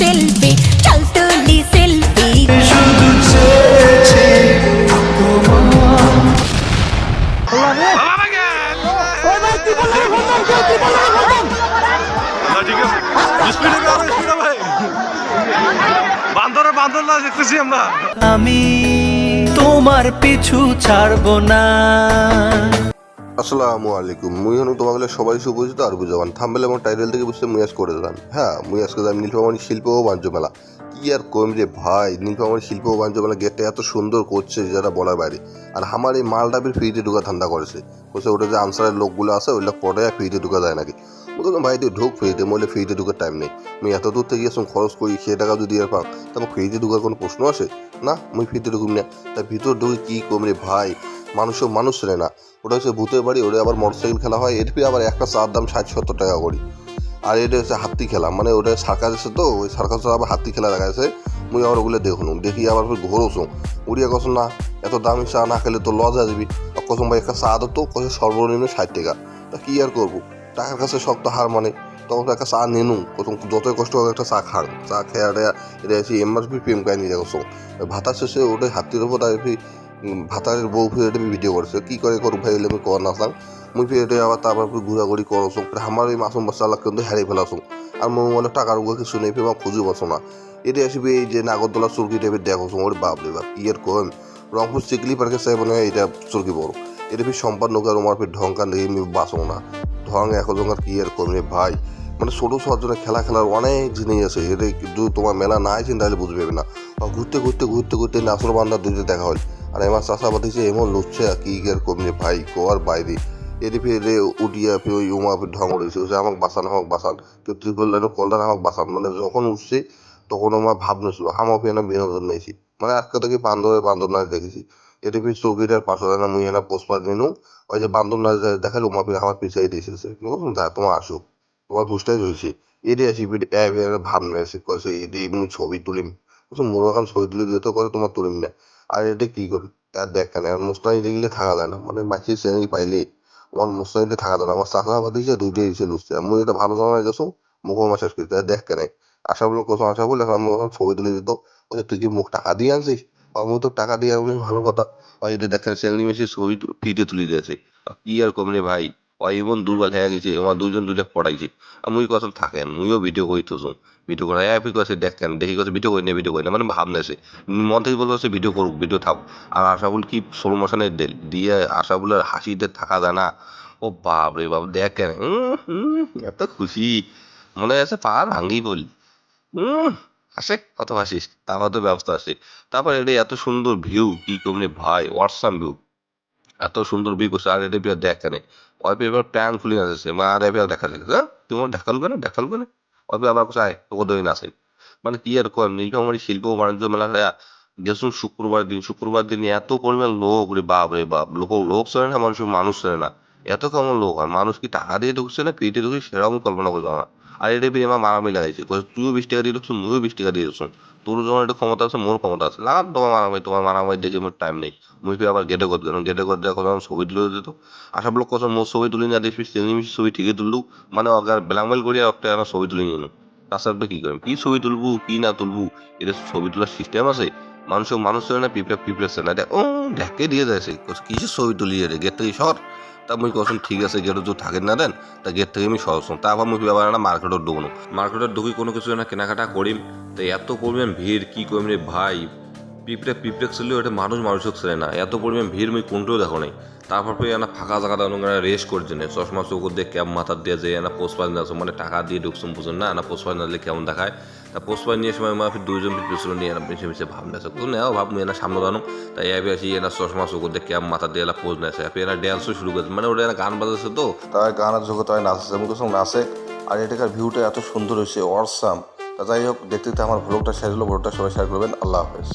Selfie চল selfie আমি তোমার পিছু ছাড়বো না। আসসালামু আলাইকুম। মুই হনু তোমাগুলো সবাই সুপরিচিত আর বুঝাবান। থাম্বেল এবং টাইটেল থেকে বুঝতে মুই আজ করে দিলাম। হ্যাঁ মুই আজকে যাই নীলফামারী শিল্প ও বাণিজ্য মেলা। কি আর কম রে ভাই, নীলফামারী শিল্প ও বাণিজ্য মেলা গেটটা এত সুন্দর করছে যারা বলার বাইরে। আর আমার এই মালটা ফির ফ্রিতে ঢুকা ধান্দা করেছে। বলছে ওটা যে আনসারের লোকগুলো আছে ওইগুলো পরে ফ্রিতে ঢুকা যায় নাকি? বললাম ভাই তুই ঢুক ফ্রিতে মলে ফ্রিতে ঢুকার টাইম নেই। আমি এত দূর থেকে গিয়েছিলাম, খরচ করি, সে টাকা যদি আর পাম তারপর ফ্রিতে ঢুকার কোনো প্রশ্ন আসে? না, আমি ফ্রিতে ঢুকুম না। তার ভিতর ঢুকে কি কম রে ভাই? মানুষও মানুষ রে না। ওটা হচ্ছে ভূতের বাড়ি ওটা আবার মোটরসাইকেল খেলা হয়, এর ফিরে আবার একটা চার দাম ষাট সত্তর টাকা করি। আর এটা হচ্ছে হাতি খেলা মানে ওটা সার্কাস আছে তো, ওই সার্কাস আবার হাতি খেলা দেখা আছে মুই আবার ওগুলো দেখুন, দেখি আবার ঘোরোছো উড়িয়া কসম না, এত দামি চা না খেলে তো লজ আসবি। কসম ভাই, একটা চা তো কত সর্বনিম্ন ষাট টাকা। তা কী আর করব? টাকার কাছে শক্ত হার মানে তখন একটা চা নেনু কত যতই কষ্ট হোক একটা চা খান। চা খেয়ে আর এটা এসে এমআরপি প্রেম কাহিনী দেখো ভাতা শেষে ওটা হাতির আর ফির উম, ভাতারের বউ ফিরে এটা ভিডিও করছে। কি করে করু ভাই এলে আমি কর নাসাং মুই ফিরে এটা আবার তারপর ঘুরাঘুরি করছ আমার এই মাসুম বাচ্চা কিন্তু হারিয়ে ফেলাছো আর মনে মনে টাকার উপর কিছু নেই ফির খুঁজে বসো না। এটা আসবে এই যে নাগরদোলা চুরকি টাইপের দেখো ওর বাপ রে বাপ আর কম রংপুর চিকলি পার্কে চাই মনে হয় এটা চুরকি বড়। এটা ফির সম্পাদ নৌকার ওমার ফির দেখে আমি বাঁচো না। ঢং আর কি আর কমে ভাই মানে ছোটো ছোয়ার জন্য খেলা খেলার অনেক জিনিস আছে। এটা কিন্তু তোমার মেলা না আছেন তাহলে বুঝবে না। ঘুরতে ঘুরতে ঘুরতে ঘুরতে নাসর বান্দা দুইটা দেখা হয়। আর আমার চাষাবাদ হয়েছে এমন লুচ্ছে, কি আর কমনে ভাই? কোয়ার বাইরে। এটি ফিরে উঠিয়া ফির ওই উমা ঢং উঠেছে ওসে আমাকে বাঁচান আমাকে বাঁচান। কেউ তুই বললেন কলদান আমাকে বাঁচান। মানে যখন উঠছে, তখন আমার ভাবনেছিল আমার ফির না বিনোদন নিয়েছি মানে আজকে থেকে বান্দরের বান্দর নাচ দেখেছি। পাশে না মুই এনা পোস্টপার নিনু ওই যে বান্দর না দেখালে ফির আমার পিছিয়ে দিয়েছে তোমার আসুক। তোমার বুঝতেই হয়েছে এটি আসি ভাব নিয়েছে কয়েছে এটি এমনি ছবি তুলিম। মোর এখন ছবি তুলে দিতে করে তোমার তুলিম না। আর এটা কি করি আর দেখ কেন আর মোস্তানি দেখলে থাকা যায় না। মানে মাছির শ্রেণি পাইলে। আমার মোস্তানিতে থাকা যায় না। আমার চাষা আবাদ দিয়েছে, দুইটাই দিয়েছে লুচছে আমি এটা ভালো জানা গেছো আমার শেষ করতে দেখ কেন আশা বলে, কোথাও আশা বলে আমার ছবি তুলে দিত। তুই কি মুখ টাকা দিয়ে আনছিস? আমি তো টাকা দিয়ে আমি ভালো কথা এটা দেখেন শ্রেণি মেশিন ছবি ফিটে তুলে দিয়েছে। কি আর কমরে ভাই? ওই এমন দুর্বল হয়ে গেছে আমার দুজন দুটা পড়াইছে। আমি ওই কথা থাকেন মুইও ভিডিও করি করিতেছো ভিডিও করা এক কাছে দেখেন দেখি কাছে ভিডিও করি না ভিডিও করি না মানে ভাবনেছে মন থেকে বলতে ভিডিও করুক ভিডিও থাক। আর আশাবুল কি মাসানে দিয়ে আশাবুলের হাসিতে থাকা যায় না। ও বাপ রে বাপ দেখেন এত খুশি। মনে আছে পা ভাঙ্গি বলি। উম, আসে? কত হাসিস তারপর তো ব্যবস্থা আছে। তারপর এটা এত সুন্দর ভিউ কি কমনি ভাই হোয়াটসঅ্যাপ ভিউ এত সুন্দর ভিউ করছে, আর এটা বিয়ার দেখেন ওই এবার প্যান খুলে আসছে। মা আর এবার দেখা যাচ্ছে হ্যাঁ? তোমার দেখাল কেন? দেখাল কেন? ওই আবার কোথায়? তোকে দই নাচে মানে কি আর কর, নীলফামারী শিল্প বাণিজ্য মেলা গেছুন শুক্রবার দিন শুক্রবার দিন এত পরিমাণ লোক রে বাপ রে বাপ, লোক লোক চলে না, মানুষ মানুষ চলে না। এত কেমন লোক হয়? মানুষ কি টাকা দিয়ে ঢুকছে না পেটে ঢুকছে সেরকম কল্পনা করতে না। আর এটা পেয়ে আমার মারামারি লাগাইছে। তুইও বিশ টাকা দিয়ে ঢুকছো মুইও বিশ টাকা দিয়ে ঢুকছো তোর যখন একটু ক্ষমতা আছে, মোর ক্ষমতা আছে। লাগান তোমার মারামারি তোমার মারামারি দেখে মোর টাইম নেই। মুই ফির আবার গেটে করতে গেলাম। গেটে করতে এখন ছবি তুলে দিত। আশা বলো কত মোর ছবি তুলি না তিনি ছবি ঠিকই তুললু। মানে অগার ব্ল্যাকমেল করিয়া একটা আমার ছবি তুলে নিল। তাছাড়া কি করব কি ছবি তুলবো, কি না তুলবো? এটা ছবি তোলার সিস্টেম আছে। মানুষ মানুষ চলে না পিঁপড়ে পিঁপড়ে চলে না। ও, ঢেকে দিয়ে যাচ্ছে কিসের ছবি তুলি রে, গেট থেকে সর। তা মুই কখন ঠিক আছে, গেটে তো থাকেন না দেন, তা গেট থেকে আমি সরছম তারপর মুই ব্যাপার না মার্কেটত ঢুকনো মার্কেটত ঢুকি কোনো কিছু না, কেনাকাটা করিম। তো এত পরিমাণ ভিড়, কি করিম রে ভাই? পিঁপড়ে পিঁপড়ে ছিল এটা মানুষ মানুষক ছেলে না। এত পরিমাণ ভিড় মুই কোনটাও দেখো নাই। তারপর পরে এনা ফাঁকা জায়গাটা অনুগানে রেস্ট করছে না চশমা চৌকর দিয়ে ক্যাব মাথার দিয়ে যে এনা পোস্ট আছে মানে টাকা দিয়ে ঢুকছুম বুঝুন না না পোস্ট দিলে কেমন দেখায়। তা পোস্ট পাইন নিয়ে সময় মাফি দুইজন পিছনে নিয়ে এনা পিছিয়ে পিছিয়ে ভাব আছে। তো নেওয়া ভাব এনা সামনে দানো তাই এবার আসি এনা চশমা চোখ দেখে ক্যাব মাথা দিয়ে এলা পোজ নেছে এরা ড্যান্সও শুরু করেছে। মানে ওটা এনা গান বাজাচ্ছে তো। তাই গানের জগৎ তাই নাচছে, আমি কোথাও নাচে। আর এটাকার ভিউটা এত সুন্দর হয়েছে অর্সাম তা যাই হোক, দেখতে দেখতে আমার ভ্লগটা শেষ হলো ভ্লগটা সবাই শেয়ার করবেন। আল্লাহ হাফেজ।